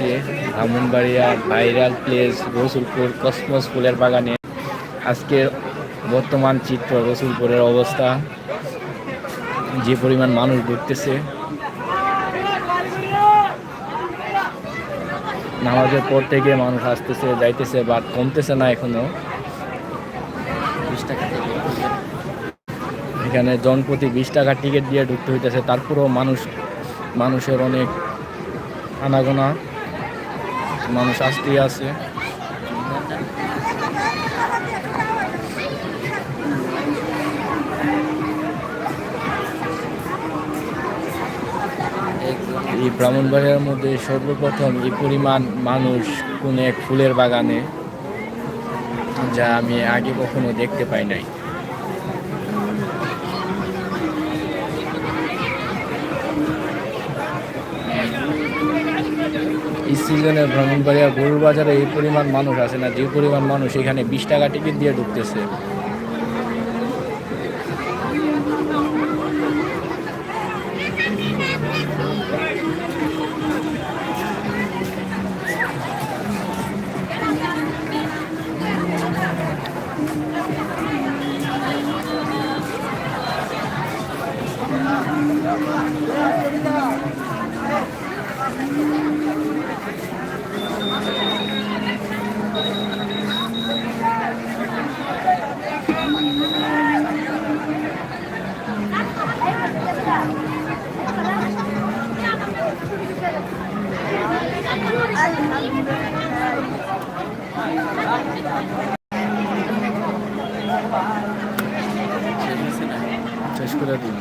আসছি Brahmanbaria viral place, Rasulpur, cosmos ফুলের বাগানে। আজকের বর্তমান চিত্র রসুলপুরের অবস্থা। যে পরিমাণ মানুষ ঘুরতেছে নামাজের পর থেকে মানুষ আসতেছে, যাইতেছে বাট কমতেছে না এখনও। এখানে জনপ্রতি বিশ টাকা টিকিট দিয়ে ঢুকতে হইতেছে। তারপরেও মানুষ, মানুষের অনেক আনাগোনা। মানুষ আসতেই আছে এই ব্রাহ্মণবাড়িয়ার মধ্যে সর্বপ্রথম এই পরিমাণ মানুষ কোন এক ফুলের বাগানে, যা আমি আগে কখনো দেখতে পাই নাই। এই সিজনে ব্রাহ্মণবাড়িয়া গরুর বাজারে এই পরিমাণ মানুষ আছে না? যে পরিমাণ মানুষ এখানে বিশ টাকা টিকিট দিয়ে ঢুকতেছে। শেষ করে দিন।